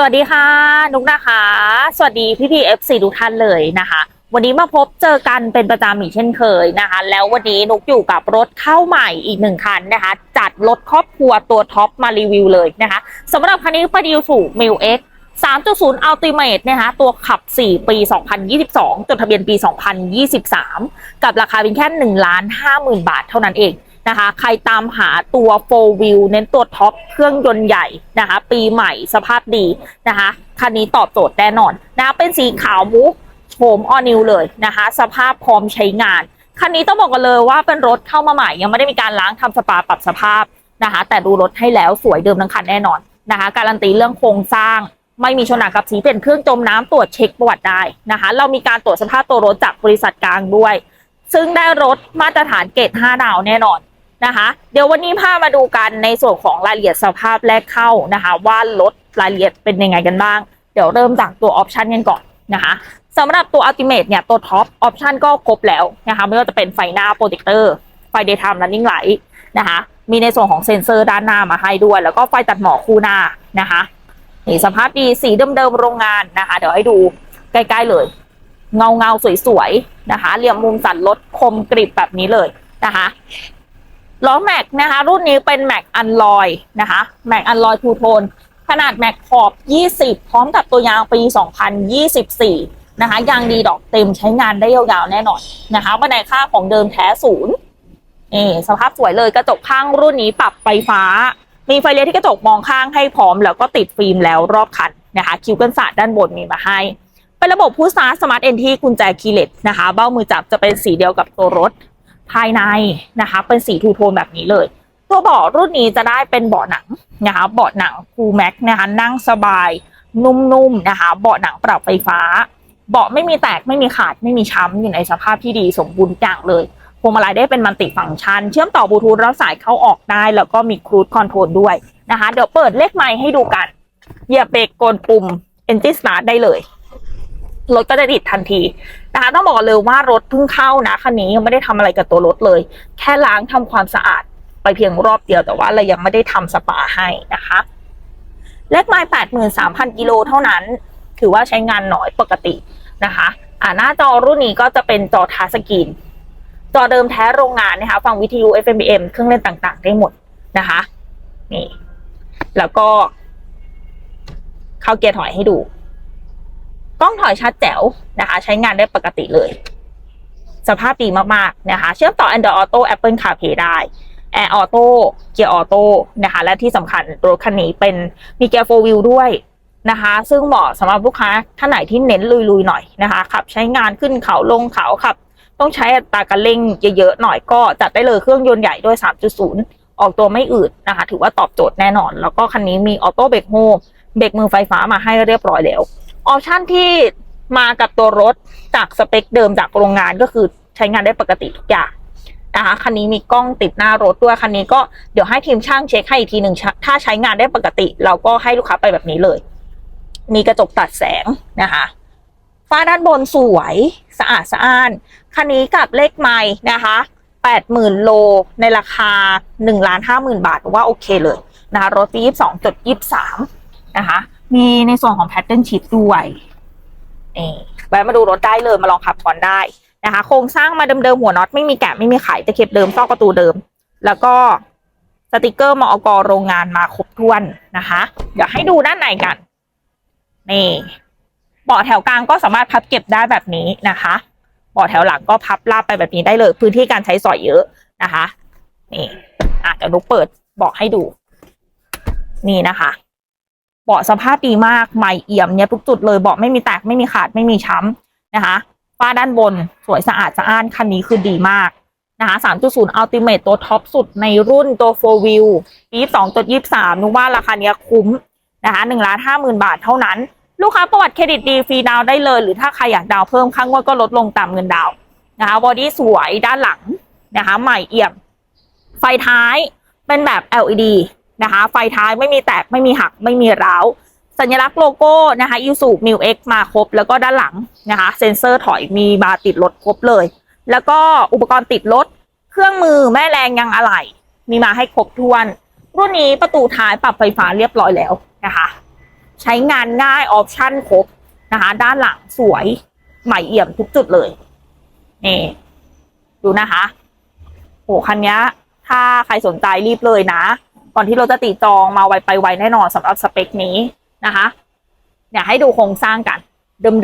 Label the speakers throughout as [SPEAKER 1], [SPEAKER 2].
[SPEAKER 1] สวัสดีค่ะ นุกนะคะ สวัสดีพี่พีเอฟซีทุกท่านเลยนะคะ วันนี้มาพบเจอกันเป็นประจำอีกเช่นเคยนะคะ แล้ววันนี้นุกอยู่กับรถเข้าใหม่อีกหนึ่งคันนะคะ จัดรถครอบครัวตัวท็อปมารีวิวเลยนะคะสำหรับคันนี้ประดิวสูมิวเอ็ก3.0 Ultimate นะคะตัวขับ 4 ปี 2022 จดทะเบียนปี 2023 กับราคาเพียงแค่ 1 ล้าน 50,000 บาทเท่านั้นเอง นะคะ ใครตามหาตัว 4 wheel เน้นตัวท็อปเครื่องยนต์ใหญ่นะคะ ปีใหม่สภาพดีนะคะ คันนี้ตอบโจทย์แน่นอนนะะเป็นสีขาวมุกโฉมออนิวเลยนะคะ สภาพพร้อมใช้งาน คันนี้ต้องบอกกันเลยว่าเป็นรถเข้ามาใหม่ ยังไม่ได้มีการล้างทำสปาปรับสภาพนะคะ แต่ดูรถให้แล้วสวยเดิมทั้งคันแน่นอนนะคะ การันตีเรื่องโครงสร้างไม่มีชนหนักกับสีเปลี่ยนเครื่องจมน้ำตรวจเช็คประวัติได้นะคะ เรามีการตรวจสภาพตัวรถจากบริษัทกลางด้วย ซึ่งได้รถมาตรฐานเกรด5ดาวแน่นอน นะคะ เดี๋ยววันนี้พามาดูกันในส่วนของรายละเอียดสภาพแรกเข้านะคะ ว่ารถรายละเอียดเป็นยังไงกันบ้าง เดี๋ยวเริ่มจากตัวออปชันกันก่อนนะคะสำหรับตัว Ultimate เนี่ยตัวท็อปออปชันก็ครบแล้วนะคะไม่ว่าจะเป็นไฟหน้าโปรเจคเตอร์ไฟ Daytime Running Light นะคะมีในส่วนของเซ็นเซอร์ด้านหน้ามาให้ด้วย แล้วก็ไฟตัดหมอกคู่หน้านะคะนี่สภาพดีสีเดิมๆโรงงานนะคะ เดี๋ยวให้ดูใกล้ๆเลย เงาเงาสวยๆนะคะเหลี่ยมมุมสันรถคมกริบแบบนี้เลยนะคะ ล้อแม็กนะคะ รุ่นนี้เป็นแม็กอันลอยนะคะแม็กอันลอยทูโทนขนาดแม็กขอบ 20 พร้อมกับตัวยางปี 2024 นะคะยางดีดอกเต็มใช้งานได้ยาวๆแน่นอนนะคะบันไดค่าของเดิมแท้ศูนย์นี่สภาพสวยเลยกระจกข้างรุ่นนี้ปรับไฟฟ้า มีไฟเลี้ยวที่กระจกมองข้างให้พร้อม แล้วก็ติดฟิล์มแล้วรอบคันนะคะ คิวกันศาสตร์ด้านบนมีมาให้ เป็นระบบผู้สตาร์สมาร์ทเอนที่กุญแจคีเลสนะคะ เบ้ามือจับจะเป็นสีเดียวกับตัวรถ ภายในนะคะ เป็นสีทูโทนแบบนี้เลยตัวเบาะรุ่นนี้จะได้เป็นเบาะหนังนะคะเบาะหนังคูแม็กนะคะนั่งสบายนุ่มๆนะคะ เบาะหนังปรับไฟฟ้า เบาะไม่มีแตกไม่มีขาดไม่มีช้ำอยู่ในสภาพที่ดีสมบูรณ์ทุกอย่างเลยพวงมาลัยได้เป็นมัลติฟังก์ชัน เชื่อมต่อบลูทูธแล้วสายเข้าออกได้ แล้วก็มีครูดคอนโทรลด้วยนะคะ เดี๋ยวเปิดเลขไมค์ให้ดูกันเหยียบเบรกกดปุ่ม Engine Start ได้เลย รถก็จะติดทันทีนะคะต้องบอกเลยว่ารถเพิ่งเข้านะคันนี้ยังไม่ได้ทำอะไรกับตัวรถเลย แค่ล้างทำความสะอาดไปเพียงรอบเดียวแต่ว่าเรายังไม่ได้ทำสปาให้นะคะเลขไมล์แปดหมื่นสามพันกิโลเท่านั้น ถือว่าใช้งานน้อยปกตินะคะอ่าหน้าจอรุ่นนี้ก็จะเป็นจอทัชสกรีนจอเดิมแท้โรงงานนะคะฟังวิทยุ FM AM เครื่องเล่นต่างๆ ได้หมดนะคะนี่แล้วก็เข้าเกียร์ถอยให้ดู กล้องถอยชัดแจ๋วนะคะ ใช้งานได้ปกติเลย สภาพดีมากๆนะคะ เชื่อมต่อ Android Auto Apple CarPlay ได้ Air Auto เกียร์ออโต้นะคะ และที่สำคัญรถคันนี้เป็นมีเกียร์โฟวิลด้วยนะคะ ซึ่งเหมาะสำหรับลูกค้าท่านไหนที่เน้นลุยๆหน่อยนะคะ ขับใช้งานขึ้นเขาลงเขาขับ ต้องใช้อัตราการเร่งเยอะๆหน่อยก็จัดได้เลยเครื่องยนต์ใหญ่ด้วย 3.0 ออกตัวไม่อืดนะคะ ถือว่าตอบโจทย์แน่นอน แล้วก็คันนี้มีออโต้เบรกโฮเบรกมือไฟฟ้ามาให้เรียบร้อยแล้ว ออปชั่นที่มากับตัวรถจากสเปคเดิมจากโรงงานก็คือใช้งานได้ปกติทุกอย่างนะคะคันนี้มีกล้องติดหน้ารถด้วยคันนี้ก็เดี๋ยวให้ทีมช่างเช็คให้อีกทีหนึ่งถ้าใช้งานได้ปกติ เราก็ให้ลูกค้าไปแบบนี้เลย มีกระจกตัดแสงนะคะฝ้าด้านบนสวยสะอาดสะอ้าน คันนี้กับเลขไม้นะคะแปดหมื่นโลในราคาหนึ่งล้านห้าหมื่นบาทว่าโอเคเลยนะคะรถปียี่สิบสองจุดยี่สามนะคะ มีในส่วนของแพทเทิร์นชิพด้วยนี่แวะมาดูรถได้เลยมาลองขับก่อนได้นะคะ โครงสร้างมาเดิมๆหัวน็อตไม่มีแกะไม่มีไขตะเข็บเดิมซอกประตูเดิม แล้วก็สติกเกอร์มอกโรงงานมาครบถ้วนนะคะ เดี๋ยวให้ดูด้านในกันนี่เบาะแถวกลางก็สามารถพับเก็บได้แบบนี้นะคะเบาะแถวหลังก็พับลาบไปแบบนี้ได้เลย พื้นที่การใช้สอยเยอะนะคะ นี่อะเดี๋ยวนุกเปิดเบาะให้ดู นี่นะคะ เบาะสภาพดีมากใหม่เอี่ยมเนี่ยทุกจุดเลยเบาะไม่มีแตกไม่มีขาดไม่มีช้ำนะคะฝ้าด้านบนสวยสะอาดสะอ้านคันนี้คือดีมากนะคะ3.0 Ultimate ตัวท็อปสุดในรุ่นตัว4 Wheel ปี2.23นุกว่าราคาเนี้ยคุ้มนะคะ1ล้าน5 0,000 บาทเท่านั้น ลูกค้าประวัติเครดิตดีฟรีดาวได้เลย หรือถ้าใครอยากดาวเพิ่มข้างว่าก็ลดลงตามเงินดาวนะคะบอดี้สวยด้านหลังนะคะใหม่เอี่ยม ไฟท้ายเป็นแบบ LED นะคะ ไฟท้ายไม่มีแตกไม่มีหักไม่มีร้าว สัญลักษณ์โลโก้นะคะยูสูมิวเอ็กมาครบ แล้วก็ด้านหลังนะคะเซ็นเซอร์ถอยมีบาร์ติดรถครบเลย แล้วก็อุปกรณ์ติดรถเครื่องมือแม่แรงยังอะไหล่มีมาให้ครบถ้วน รุ่นนี้ประตูท้ายปรับไฟฟ้าเรียบร้อยแล้วนะคะ ใช้งานง่ายออปชั่นครบนะคะด้านหลังสวยใหม่เอี่ยมทุกจุดเลยนี่ดูนะคะโหคันนี้ถ้าใครสนใจรีบเลยนะ ก่อนที่เราจะติดจองมาไวไปไวแน่นอนสำหรับสเปคนี้นะคะเนี่ยให้ดูโครงสร้างกัน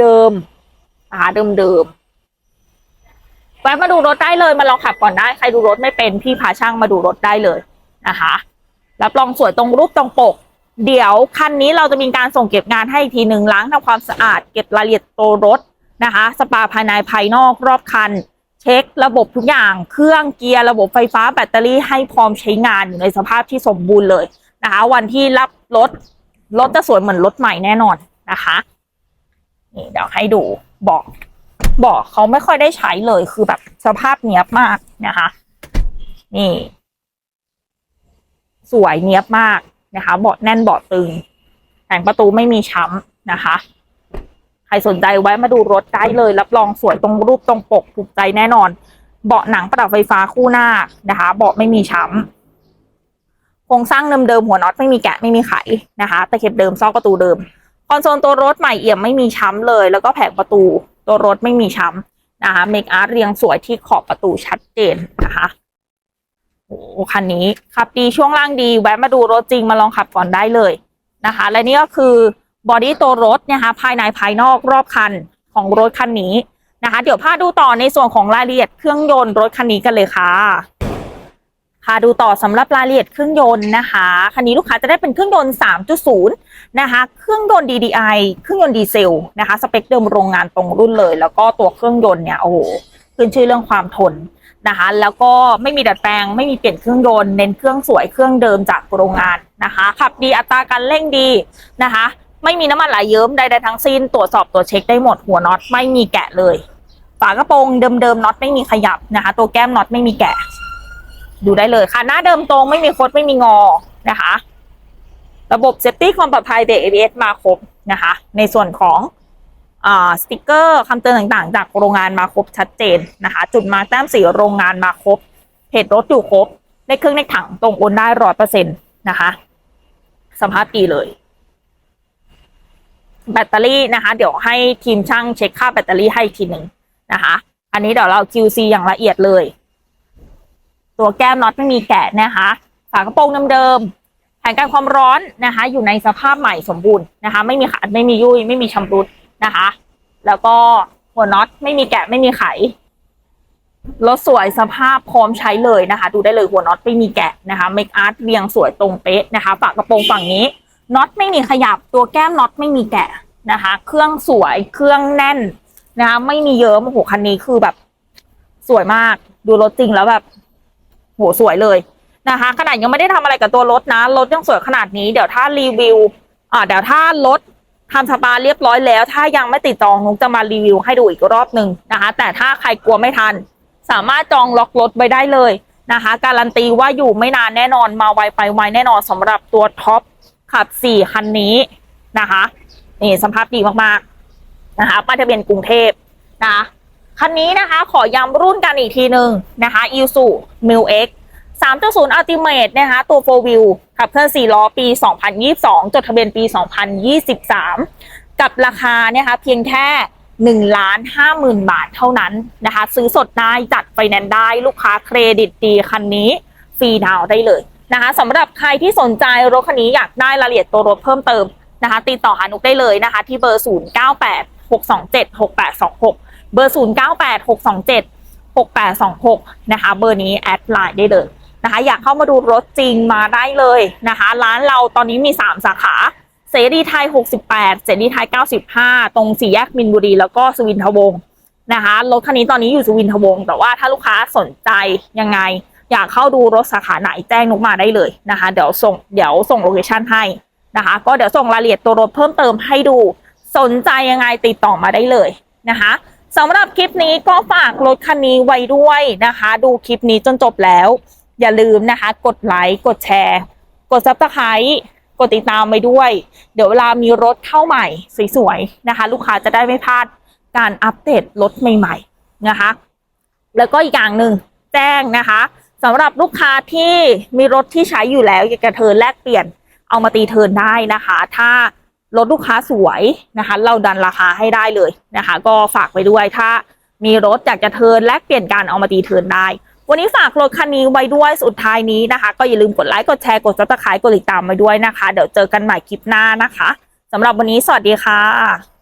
[SPEAKER 1] เดิมๆนะคะเดิมๆแวะมาดูรถได้เลยมาลองขับก่อนได้ใครดูรถไม่เป็นพี่พาช่างมาดูรถได้เลยนะคะรับรองสวยตรงรูปตรงปก เดี๋ยวคันนี้เราจะมีการส่งเก็บงานให้อีกทีหนึ่งล้างทำความสะอาดเก็บรายละเอียดตัวรถนะคะ สปาภายในภายนอกรอบคัน เช็คระบบทุกอย่างเครื่องเกียร์ระบบไฟฟ้าแบตเตอรี่ให้พร้อมใช้งานอยู่ในสภาพที่สมบูรณ์เลยนะคะ วันที่รับรถรถจะสวยเหมือนรถใหม่แน่นอนนะคะนี่เดี๋ยวให้ดูเบอกเบอกเขาไม่ค่อยได้ใช้เลยคือแบบสภาพเนี้ยบมากนะคะ นี่ สวยเนี้ยบมากนะคะ เบาะแน่นเบาะตึงแผงประตูไม่มีช้ำนะคะ รสนใจไว้มาดูรถได้เลย รับรองสวยตรงรูปตรงปกถูกใจแน่นอน เบาะหนังประดับไฟฟ้าคู่หน้านะคะ เบาะไม่มีช้ำโครงสร้างเดิมๆหัวน็อตไม่มีแกะไม่มีไขนะคะตะเข็บเดิมซอกประตูเดิมคอนโซลตัวรถใหม่เอี่ยมไม่มีช้ำเลย แล้วก็แผงประตูตัวรถไม่มีช้ำนะคะเมคอาร์เรียงสวยที่ขอบประตูชัดเจนนะคะโอ้คันนี้ขับดีช่วงล่างดีแวะมาดูรถจริงมาลองขับก่อนได้เลยนะคะ และนี่ก็คือ บอดี้ตัวรถนะคะภายในภายนอกรอบคันของรถคันนี้นะคะ เดี๋ยวพาดูต่อในส่วนของรายละเอียดเครื่องยนต์รถคันนี้กันเลยค่ะพาดูต่อสำหรับรายละเอียดเครื่องยนต์นะคะคันนี้ลูกค้าจะได้เป็นเครื่องยนต์ 3.0 นะคะ เครื่องยนต์ DDI เครื่องยนต์ดีเซลนะคะ สเปคเดิมโรงงานตรงรุ่นเลย แล้วก็ตัวเครื่องยนต์เนี่ยโอ้โหขึ้นชื่อเรื่องความทนนะคะ แล้วก็ไม่มีดัดแปลง ไม่มีเปลี่ยนเครื่องยนต์เน้นเครื่องสวยเครื่องเดิมจากโรงงานนะคะขับดีอัตราการเร่งดีนะคะ ไม่มีน้ำมันไหลเยิ้มใดๆทั้งสิ้นตรวจสอบตัวจเช็คได้หมดหัวน็อตไม่มีแกะเลย ฝากระโปรงเดิมๆน็อตไม่มีขยับนะคะ ตัวแก้มน็อตไม่มีแกะ ดูได้เลยค่ะ หน้าเดิมตรงไม่มีคดไม่มีงอนะคะ ระบบเซฟตี้ความปลอดภัยเบรก ABS มาครบนะคะ ในส่วนของอ่าสติกเกอร์คำเตือนต่างๆ จากโรงงานมาครบชัดเจนนะคะ จุดมาแต้มสีโรงงานมาครบเพจรถอยู่ครบในเครื่องในถังตรงโอนได้ร้อยเปอร์เซ็นต์นะคะสภาพดีเลย แบตเตอรี่นะคะ เดี๋ยวให้ทีมช่างเช็คค่าแบตเตอรี่ให้ทีหนึ่งนะคะ อันนี้เดี๋ยวเรา QC อย่างละเอียดเลย ตัวแก้มน็อตไม่มีแกะนะคะ ฝากระโปรงเดิมๆแผงกันความร้อนนะคะ อยู่ในสภาพใหม่สมบูรณ์นะคะ ไม่มีขาดไม่มียุ่ยไม่มีชำรุดนะคะ แล้วก็หัวน็อตไม่มีแกะไม่มีไขรถสวยสภาพพร้อมใช้เลยนะคะ ดูได้เลยหัวน็อตไม่มีแกะนะคะเมคอาร์ตเรียงสวยตรงเป๊ะนะคะฝากระโปรงฝั่งนี้ น็อตไม่มีขยับตัวแก้มน็อตไม่มีแกะนะคะ เครื่องสวยเครื่องแน่นนะคะไม่มีเยิ้มโอ้โหคันนี้คือแบบ สวยมากดูรถจริงแล้วแบบโหสวยเลยนะคะ ขนาดยังไม่ได้ทำอะไรกับตัวรถนะรถยังสวยขนาดนี้เดี๋ยวถ้ารีวิวอ่าเดี๋ยวถ้ารถทำสปาเรียบร้อยแล้ว ถ้ายังไม่ติดจองนุกจะมารีวิวให้ดูอีกรอบหนึ่งนะคะ แต่ถ้าใครกลัวไม่ทัน สามารถจองล็อกรถไว้ได้เลยนะคะ การันตีว่าอยู่ไม่นานแน่นอนมาไวไปไวแน่นอนสำหรับตัวท็อป ขับสี่คันนี้นะคะนี่สภาพดีมากๆนะคะป้ายทะเบียนกรุงเทพนะคันนี้นะคะขอย้ำรุ่นกันอีกทีหนึ่งนะคะ i s u m i l X 3.0 Ultimate นะคะตัว 4 wheel ขับเคลื่อน4ล้อปี 2022 จดทะเบียนปี 2023 กับราคาเนี่ยคะเพียงแค่1ล้าน5หมื่นบาทเท่านั้นนะคะ ซื้อสดได้จัดไฟแนนซ์ได้ลูกค้าเครดิตดีคันนี้ ฟรีดาวได้เลย นะคะสำหรับใครที่สนใจรถคันนี้อยากได้รายละเอียดตัวรถเพิ่มเติมนะคะ ติดต่อหานุกได้เลยนะคะ ที่เบอร์ 098 627 6826 เบอร์ 098 627 6826 นะคะ เบอร์นี้แอดไลน์ได้เลยนะคะ อยากเข้ามาดูรถจริงมาได้เลยนะคะ ร้านเราตอนนี้มี 3 สาขาเสรีไทย 68 เสรีไทย 95 ตรงสี่แยกมินบุรี แล้วก็สวินทวงศ์นะคะ รถคันนี้ตอนนี้อยู่สวินทวงศ์แต่ว่าถ้าลูกค้าสนใจยังไง อยากเข้าดูรถสาขาไหนแจ้งนุกมาได้เลยนะคะ เดี๋ยวส่งเดี๋ยวส่งโลเคชันให้นะคะ ก็เดี๋ยวส่งรายละเอียดตัวรถเพิ่มเติมให้ดูสนใจยังไงติดต่อมาได้เลยนะคะสำหรับคลิปนี้ก็ฝากรถคันนี้ไว้ด้วยนะคะ ดูคลิปนี้จนจบแล้ว อย่าลืมนะคะ กดไลค์กดแชร์ กดซับสไครต์กดติดตามไปด้วย เดี๋ยวเวลามีรถเข้าใหม่สวยๆนะคะ ลูกค้าจะได้ไม่พลาดการอัปเดตรถใหม่ ๆนะคะ แล้วก็อีกอย่างหนึ่งแจ้งนะคะ สำหรับลูกค้าที่มีรถที่ใช้อยู่แล้วอยากจะเทิร์นแลกเปลี่ยนเอามาตีเทิร์นได้นะคะ ถ้ารถลูกค้าสวยนะคะ เราดันราคาให้ได้เลยนะคะ ก็ฝากไปด้วยถ้ามีรถอยากจะเทิร์นแลกเปลี่ยนการเอามาตีเทิร์นได้ วันนี้ฝากรถคันนี้ไว้ด้วยสุดท้ายนี้นะคะ ก็อย่าลืมกดไลค์กดแชร์กดซับสไครต์กดติดตามไว้ด้วยนะคะ เดี๋ยวเจอกันใหม่คลิปหน้านะคะสำหรับวันนี้สวัสดีค่ะ